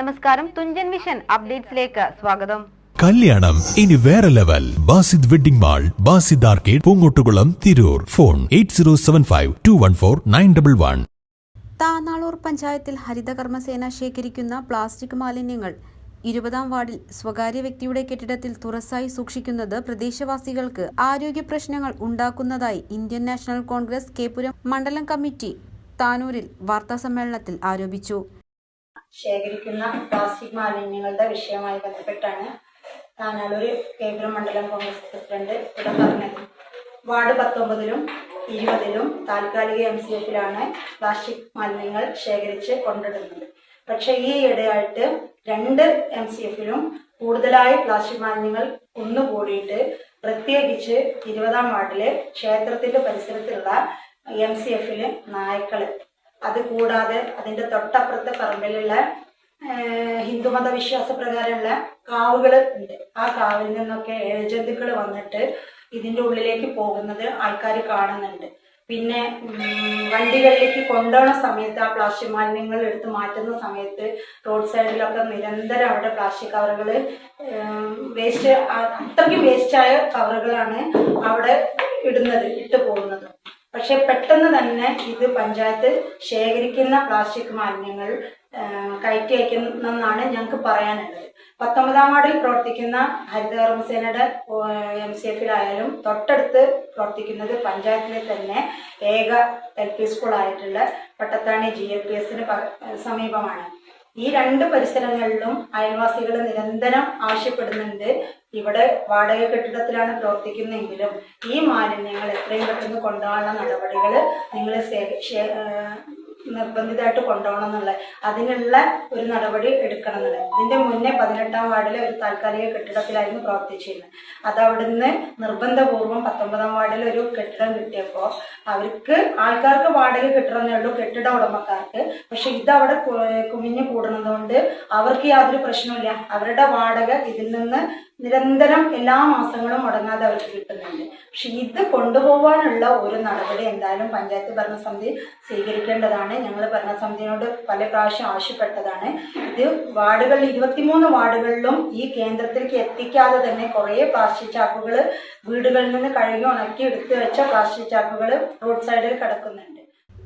നമസ്കാരം. തുഞ്ചൻ വിഷൻ അപ്ഡേറ്റ്സിലേക്ക് സ്വാഗതം. കല്യാണം. ഇനി വേറെ level. Basid wedding mall Basid arcade Poongottukulam Tirur. Phone eight zero seven five two one four nine double one. Tanalur പഞ്ചായത്തിൽ ഹരിതകർമ്മസേന ശേഖരിക്കുന്ന പ്ലാസ്റ്റിക് മാലിന്യങ്ങൾ ഇരുപതാം വാർഡിൽ സ്വകാര്യ വ്യക്തിയുടെ കെട്ടിടത്തിൽ തുറസായി സൂക്ഷിക്കുന്നത് പ്രദേശവാസികൾക്ക് ആരോഗ്യ പ്രശ്നങ്ങൾ ഉണ്ടാക്കുന്നതായി ഇന്ത്യൻ നാഷണൽ കോൺഗ്രസ് കേപുരം മണ്ഡലം കമ്മിറ്റി താനൂരിൽ വാർത്താസമ്മേളനത്തിൽ ആരോപിച്ചു. ശേഖരിക്കുന്ന പ്ലാസ്റ്റിക് മാലിന്യങ്ങളുടെ വിഷയവുമായി ബന്ധപ്പെട്ടാണ് താനാളൂർ കേന്ദ്ര മണ്ഡലം കോൺഗ്രസ് പ്രസിഡന്റ് ഇവിടെ പറഞ്ഞത്. വാർഡ് പത്തൊമ്പതിലും ഇരുപതിലും താൽക്കാലിക എം സി എഫിലാണ് പ്ലാസ്റ്റിക് മാലിന്യങ്ങൾ ശേഖരിച്ച് കൊണ്ടിടുന്നത് പക്ഷേ ഈ ഇടയായിട്ട് രണ്ട് എം സി എഫിലും കൂടുതലായി പ്ലാസ്റ്റിക് മാലിന്യങ്ങൾ കുന്നുകൂടിയിട്ട് പ്രത്യേകിച്ച് ഇരുപതാം വാർഡിലെ ക്ഷേത്രത്തിന്റെ പരിസരത്തുള്ള എം സി എഫിലെ നായ്ക്കൾ അത് കൂടാതെ അതിന്റെ തൊട്ടപ്പുറത്തെ പറമ്പിലുള്ള ഹിന്ദുമത വിശ്വാസ പ്രകാരമുള്ള കാവുകൾ ഉണ്ട്. ആ കാവിൽ നിന്നൊക്കെ ഏജന്തുക്കൾ വന്നിട്ട് ഇതിന്റെ ഉള്ളിലേക്ക് പോകുന്നത് ആൾക്കാർ കാണുന്നുണ്ട്. പിന്നെ വണ്ടികളിലേക്ക് കൊണ്ടുപോകുന്ന സമയത്ത് ആ പ്ലാസ്റ്റിക് മാലിന്യങ്ങൾ എടുത്ത് മാറ്റുന്ന സമയത്ത് റോഡ് സൈഡിലൊക്കെ നിരന്തരം അവിടെ പ്ലാസ്റ്റിക് കവറുകൾ വേസ്റ്റ് അത്രയ്ക്ക് വേസ്റ്റായ കവറുകളാണ് അവിടെ ഇടുന്നത് ഇട്ട് പോകുന്നത്. പക്ഷെ പെട്ടെന്ന് തന്നെ ഇത് പഞ്ചായത്ത് ശേഖരിക്കുന്ന പ്ലാസ്റ്റിക് മാലിന്യങ്ങൾ കയറ്റി അയക്കുന്നെന്നാണ് ഞങ്ങൾക്ക് പറയാനുള്ളത്. പത്തൊമ്പതാം വാർഡിൽ പ്രവർത്തിക്കുന്ന ഹരിതകർമ്മസേനയുടെ എം സി എഫിലായാലും തൊട്ടടുത്ത് പ്രവർത്തിക്കുന്നത് പഞ്ചായത്തിലെ തന്നെ ഏക എൽ പി സ്കൂളായിട്ടുള്ള പട്ടത്താണി ജി എൽ പി എസിന് സമീപമാണ്. ഈ രണ്ട് പരിസരങ്ങളിലും അയൽവാസികൾ നിരന്തരം ആവശ്യപ്പെടുന്നുണ്ട്. ഇവിടെ വാടക കെട്ടിടത്തിലാണ് പ്രവർത്തിക്കുന്നതെങ്കിലും ഈ മാലിന്യങ്ങൾ എത്രയും കൊണ്ടുപോകാനുള്ള നടപടികൾ നിങ്ങൾ നിർബന്ധിതമായിട്ട് കൊണ്ടുപോകണം എന്നുള്ള അതിനുള്ള ഒരു നടപടി എടുക്കണം എന്നുള്ളത്. ഇതിന്റെ മുന്നേ പതിനെട്ടാം വാർഡിലെ ഒരു താൽക്കാലിക കെട്ടിടത്തിലായിരുന്നു പ്രവർത്തിച്ചിരുന്നത്. അത് അവിടുന്ന് നിർബന്ധപൂർവം പത്തൊമ്പതാം വാർഡിൽ ഒരു കെട്ടിടം കിട്ടിയപ്പോൾ അവർക്ക് ആൾക്കാർക്ക് വാടക കിട്ടണമെന്നേ ഉള്ളൂ കെട്ടിട ഉടമക്കാർക്ക്. പക്ഷെ ഇതവിടെ കുമിഞ്ഞു കൂടുന്നതുകൊണ്ട് അവർക്ക് യാതൊരു പ്രശ്നമില്ല അവരുടെ വാടക ഇതിൽ നിന്ന് നിരന്തരം എല്ലാ മാസങ്ങളും മുടങ്ങാതെ അവർക്ക് കിട്ടുന്നുണ്ട്. പക്ഷെ ഇത് കൊണ്ടുപോകാനുള്ള ഒരു നടപടി എന്തായാലും പഞ്ചായത്ത് ഭരണസമിതി സ്വീകരിക്കേണ്ടതാണ്. ഞങ്ങൾ ഭരണസമിതിയോട് പല പ്രാവശ്യം ആവശ്യപ്പെട്ടതാണ്. ഇത് വാർഡുകളിൽ ഇരുപത്തിമൂന്ന് വാർഡുകളിലും ഈ കേന്ദ്രത്തിലേക്ക് എത്തിക്കാതെ തന്നെ കുറേ പ്ലാസ്റ്റിക് ചാക്കുകൾ വീടുകളിൽ നിന്ന് കഴുകി ഉണക്കി എടുത്തു വെച്ച പ്ലാസ്റ്റിക് ചാക്കുകൾ റോഡ് സൈഡിൽ കിടക്കുന്നുണ്ട്.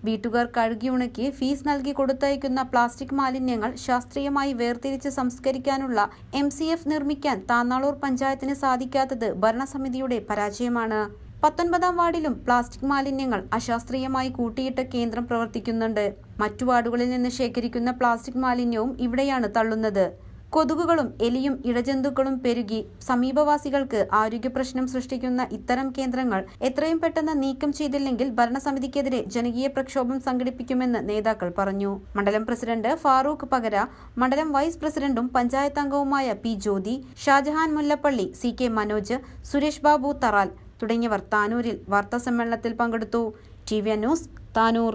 വീട്ടുകാർ കഴുകി ഉണക്കി ഫീസ് നൽകി കൊടുത്തയക്കുന്ന പ്ലാസ്റ്റിക് മാലിന്യങ്ങൾ ശാസ്ത്രീയമായി വേർതിരിച്ച് സംസ്കരിക്കാനുള്ള എം നിർമ്മിക്കാൻ താന്നാളൂർ പഞ്ചായത്തിന് സാധിക്കാത്തത് ഭരണസമിതിയുടെ പരാജയമാണ്. പത്തൊൻപതാം വാർഡിലും പ്ലാസ്റ്റിക് മാലിന്യങ്ങൾ അശാസ്ത്രീയമായി കൂട്ടിയിട്ട കേന്ദ്രം പ്രവർത്തിക്കുന്നുണ്ട്. മറ്റു വാർഡുകളിൽ നിന്ന് ശേഖരിക്കുന്ന പ്ലാസ്റ്റിക് മാലിന്യവും ഇവിടെയാണ് തള്ളുന്നത്. കൊതുകുകളും എലിയും ഇഴജന്തുക്കളും പെരുകി സമീപവാസികൾക്ക് ആരോഗ്യപ്രശ്നം സൃഷ്ടിക്കുന്ന ഇത്തരം കേന്ദ്രങ്ങൾ എത്രയും പെട്ടെന്ന് നീക്കം ചെയ്തില്ലെങ്കിൽ ഭരണസമിതിക്കെതിരെ ജനകീയ പ്രക്ഷോഭം സംഘടിപ്പിക്കുമെന്ന് നേതാക്കൾ പറഞ്ഞു. മണ്ഡലം പ്രസിഡന്റ് ഫാറൂഖ് പകര മണ്ഡലം വൈസ് പ്രസിഡന്റും പഞ്ചായത്ത് അംഗവുമായ P Jyothi Shajahan Mullappally C K Manoj Suresh Babu Tharal തുടങ്ങിയവർ താനൂരിൽ വാർത്താസമ്മേളനത്തിൽ പങ്കെടുത്തു. T V news Tanur.